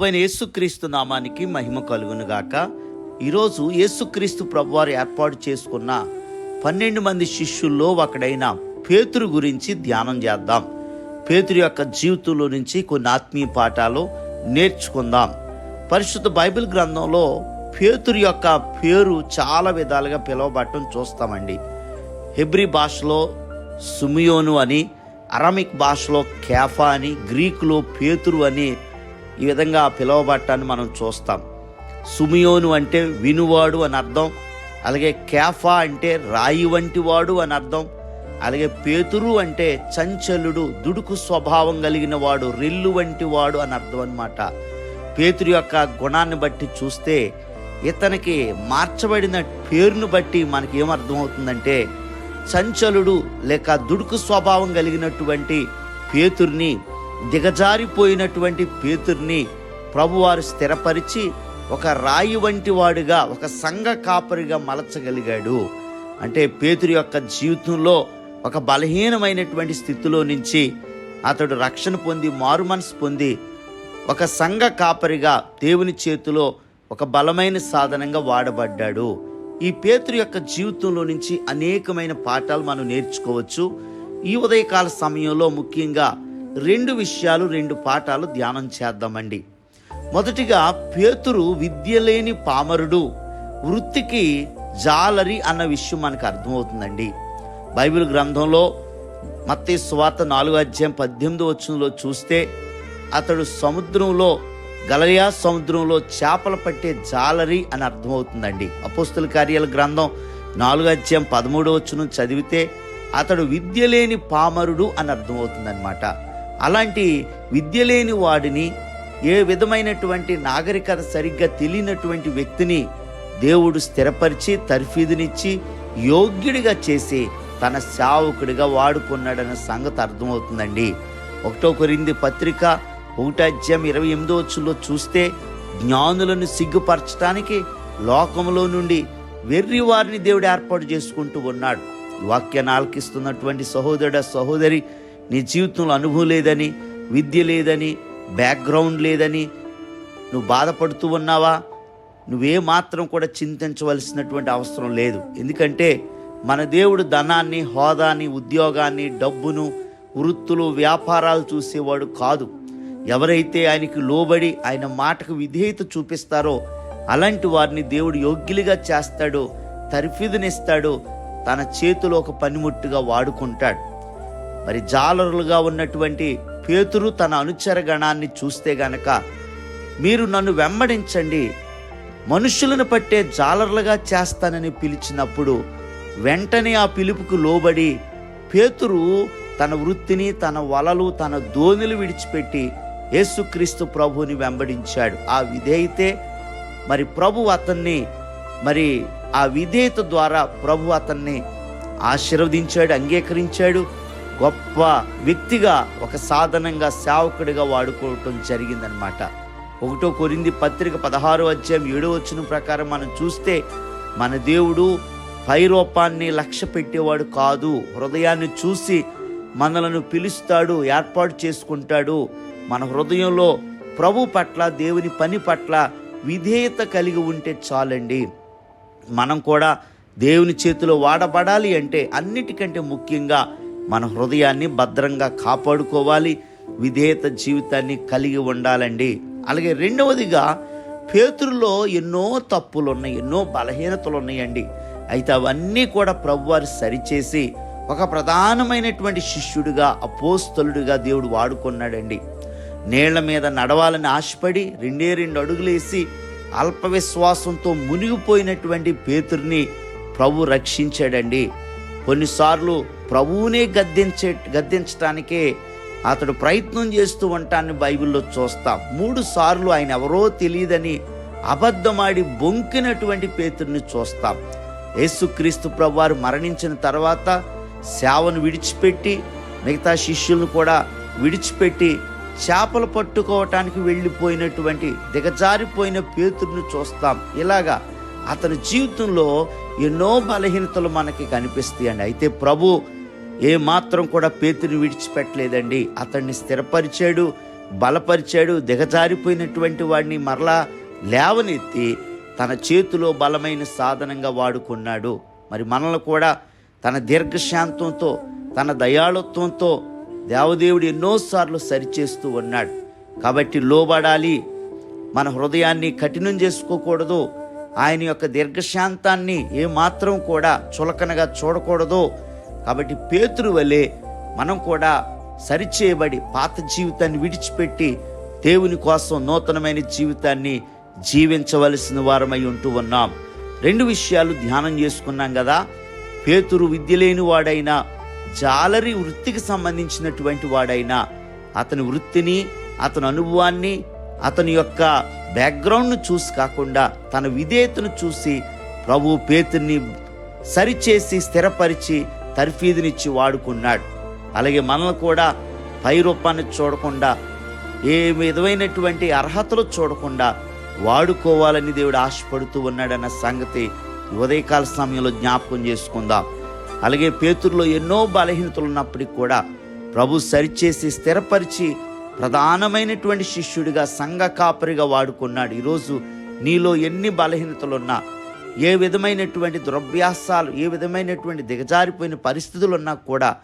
ప్రభువైన యేసుక్రీస్తు నామానికి మహిమ కలుగును గాక ఈరోజు యేసుక్రీస్తు ప్రభువారు ఏర్పాటు చేసుకున్న పన్నెండు మంది శిష్యుల్లో ఒకడైన పేతురు గురించి ధ్యానం చేద్దాం. పేతురు యొక్క జీవితంలో నుంచి కొన్ని ఆత్మీయ పాఠాలు నేర్చుకుందాం. పరిశుద్ధ బైబిల్ గ్రంథంలో పేతురు యొక్క పేరు చాలా విధాలుగా పిలవబడటం చూస్తామండి. హెబ్రి భాషలో సుమియోను అని అరమిక్ భాషలో కేఫా అని గ్రీకులో పేతురు అని ఈ విధంగా పిలవబట్టాన్ని మనం చూస్తాం. సుమియోను అంటే వినువాడు అని అర్థం. అలాగే కేఫా అంటే రాయి వంటి వాడు అని అర్థం. అలాగే పేతురు అంటే చంచలుడు దుడుకు స్వభావం కలిగిన వాడు రెల్లు వంటి వాడు అని అర్థం అనమాట పేతురు యొక్క గుణాన్ని బట్టి చూస్తే ఇతనికి మార్చబడిన పేరును బట్టి మనకి ఏమర్థమవుతుందంటే చంచలుడు లేక దుడుకు స్వభావం కలిగినటువంటి పేతుర్ని దిగజారిపోయినటువంటి పేతుర్ని ప్రభువారు స్థిరపరిచి ఒక రాయి వంటి వాడుగా ఒక సంఘ కాపరిగా మలచగలిగాడు. అంటే పేతురు యొక్క జీవితంలో ఒక బలహీనమైనటువంటి స్థితిలో నుంచి అతడు రక్షణ పొంది మారు మనసు పొంది ఒక సంఘ కాపరిగా దేవుని చేతిలో ఒక బలమైన సాధనంగా వాడబడ్డాడు. ఈ పేతురు యొక్క జీవితంలో నుంచి అనేకమైన పాఠాలు మనం నేర్చుకోవచ్చు. ఈ ఉదయకాల సమయంలో ముఖ్యంగా రెండు విషయాలు రెండు పాఠాలు ధ్యానం చేద్దామండి. మొదటిగా పేతురు విద్య లేని పామరుడు వృత్తికి జాలరి అన్న విషయం మనకు అర్థమవుతుందండి. బైబిల్ గ్రంథంలో మత్తే స్వాత నాలుగు అధ్యాయం పద్దెనిమిది వచ్చంలో చూస్తే అతడు సముద్రంలో గలయా సముద్రంలో చేపలు పట్టే జాలరి అని అర్థమవుతుందండి. అపోస్తుల కార్యాల గ్రంథం నాలుగు అధ్యాయం పదమూడు వచ్చును చదివితే అతడు విద్య లేని పామరుడు అని అర్థమవుతుందన్నమాట. అలాంటి విద్య లేని వాడిని ఏ విధమైనటువంటి నాగరికత సరిగ్గా తెలియనటువంటి వ్యక్తిని దేవుడు స్థిరపరిచి తర్ఫీదునిచ్చి యోగ్యుడిగా చేసి తన సేవకుడిగా వాడుకున్నాడన్న సంగతి అర్థమవుతుందండి. ఒకటో కొరింది పత్రిక ఒకటో ఇరవై ఎనిమిదో వచ్చులో చూస్తే జ్ఞానులను సిగ్గుపరచడానికి లోకంలో నుండి వెర్రి వారిని దేవుడు ఏర్పాటు చేసుకుంటూ ఉన్నాడు. ఈ వాక్యాన్ని ఆలకిస్తున్నటువంటి సహోదరుడ సహోదరి నీ జీవితంలో అనుభవం లేదని విద్య లేదని బ్యాక్గ్రౌండ్ లేదని నువ్వు బాధపడుతూ ఉన్నావా? నువ్వే మాత్రం కూడా చింతించవలసినటువంటి అవసరం లేదు. ఎందుకంటే మన దేవుడు ధనాన్ని హోదాని ఉద్యోగాన్ని డబ్బును వృత్తులు వ్యాపారాలు చూసేవాడు కాదు. ఎవరైతే ఆయనకి లోబడి ఆయన మాటకు విధేయత చూపిస్తారో అలాంటి వారిని దేవుడు యోగ్యులుగా చేస్తాడో తర్ఫీదునిస్తాడో తన చేతిలో ఒక పనిముట్టుగా వాడుకుంటాడు. మరి జాలరులుగా ఉన్నటువంటి పేతురు తన అనుచర గణాన్ని చూస్తే గనక మీరు నన్ను వెంబడించండి. మనుషులను పట్టే జాలర్లుగా చేస్తానని పిలిచినప్పుడు వెంటనే ఆ పిలుపుకు లోబడి పేతురు తన వృత్తిని తన వలలు తన దోణులు విడిచిపెట్టి యేసుక్రీస్తు ప్రభుని వెంబడించాడు. ఆ విధేయతే మరి ప్రభు అతన్ని మరి ఆ విధేయత ద్వారా ప్రభు అతన్ని ఆశీర్వదించాడు అంగీకరించాడు. గొప్ప వ్యక్తిగా ఒక సాధనంగా సేవకుడిగా వాడుకోవటం జరిగిందనమాట ఒకటో కొరింది పత్రిక పదహారు అధ్యాయం ఏడో వచ్చిన ప్రకారం మనం చూస్తే మన దేవుడు పైరూపాన్ని లక్ష్య పెట్టేవాడు కాదు. హృదయాన్ని చూసి మనలను పిలుస్తాడు ఏర్పాటు చేసుకుంటాడు. మన హృదయంలో ప్రభు పట్ల దేవుని పని పట్ల విధేయత కలిగి ఉంటే చాలండి. మనం కూడా దేవుని చేతిలో వాడబడాలి అంటే అన్నిటికంటే ముఖ్యంగా మన హృదయాన్ని భద్రంగా కాపాడుకోవాలి. విధేయత జీవితాన్ని కలిగి ఉండాలండి. అలాగే రెండవదిగా పేతురులో ఎన్నో తప్పులు ఉన్నాయి ఎన్నో బలహీనతలు ఉన్నాయండి అయితే అవన్నీ కూడా ప్రభువారు సరిచేసి ఒక ప్రధానమైనటువంటి శిష్యుడిగా అపోస్తలుడిగా దేవుడు వాడుకున్నాడండి. నీళ్ళ మీద నడవాలని ఆశపడి రెండే రెండు అడుగులేసి అల్ప విశ్వాసంతో మునిగిపోయినటువంటి పేతుర్ని ప్రభు రక్షించాడండి. కొన్నిసార్లు ప్రభువునే గద్దించే గద్దించడానికే అతడు ప్రయత్నం చేస్తూ ఉంటాన్ని బైబిల్లో చూస్తాం. మూడు సార్లు ఆయన ఎవరో తెలియదని అబద్ధమాడి బొంకినటువంటి పేతుడిని చూస్తాం. యేసుక్రీస్తు ప్రభువారు మరణించిన తర్వాత సేవను విడిచిపెట్టి మిగతా శిష్యులను కూడా విడిచిపెట్టి చేపలు పట్టుకోవటానికి వెళ్ళిపోయినటువంటి దిగజారిపోయిన పేతుడిని చూస్తాం. ఇలాగా అతని జీవితంలో ఎన్నో బలహీనతలు మనకి కనిపిస్తాయండి అయితే ప్రభు ఏ మాత్రం కూడా పేతుని విడిచిపెట్టలేదండి. అతన్ని స్థిరపరిచాడు బలపరిచాడు దిగజారిపోయినటువంటి వాడిని మరలా లేవనెత్తి తన చేతిలో బలమైన సాధనంగా వాడుకున్నాడు. మరి మనల్ని కూడా తన దీర్ఘశాంతంతో తన దయాళుత్వంతో దేవదేవుడు ఎన్నోసార్లు సరిచేస్తూ ఉన్నాడు. కాబట్టి లోబడాలి మన హృదయాన్ని కఠినం చేసుకోకూడదు ఆయన యొక్క దీర్ఘశాంతాన్ని ఏమాత్రం కూడా చులకనగా చూడకూడదు. కాబట్టి పేతురు వలె మనం కూడా సరిచేయబడి పాత జీవితాన్ని విడిచిపెట్టి దేవుని కోసం నూతనమైన జీవితాన్ని జీవించవలసిన వారమై ఉంటూ ఉన్నాం. రెండు విషయాలు ధ్యానం చేసుకున్నాం కదా. పేతురు విద్య లేని వాడైనా జాలరి వృత్తికి సంబంధించినటువంటి వాడైనా అతని వృత్తిని అతని అనుభవాన్ని అతని యొక్క బ్యాక్గ్రౌండ్ను చూసి కాకుండా తన విధేయతను చూసి ప్రభు పేతుని సరిచేసి స్థిరపరిచి తర్ఫీదునిచ్చి వాడుకున్నాడు. అలాగే మనల్ని కూడా పై రూపాన్ని చూడకుండా ఏ విధమైనటువంటి అర్హతలు చూడకుండా వాడుకోవాలని దేవుడు ఆశపడుతూ ఉన్నాడన్న సంగతి ఉదయకాల సమయంలో జ్ఞాపకం చేసుకుందాం. అలాగే పేతురులో ఎన్నో బలహీనతలు ఉన్నప్పటికీ కూడా ప్రభు సరిచేసి స్థిరపరిచి ప్రధానమైనటువంటి శిష్యుడిగా సంఘ కాపరిగా వాడుకున్నాడు. ఈరోజు నీలో ఎన్ని బలహీనతలున్నా ఏ విధమైనటువంటి దురభ్యాసాలు ఏ విధమైనటువంటి దిగజారిపోయిన పరిస్థితులు ఉన్నా కూడా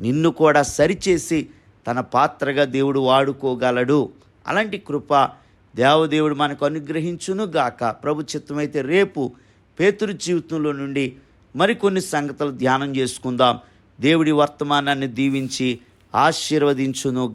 నిన్ను కూడా సరిచేసి తన పాత్రగా దేవుడు వాడుకోగలడు. అలాంటి కృప దేవదేవుడు మనకు అనుగ్రహించును గాక. ప్రభు చిత్తమైతే రేపు పేతురు జీవితంలో నుండి మరికొన్ని సంగతులు ధ్యానం చేసుకుందాం. దేవుడి వర్తమానాన్ని దీవించి ఆశీర్వదించును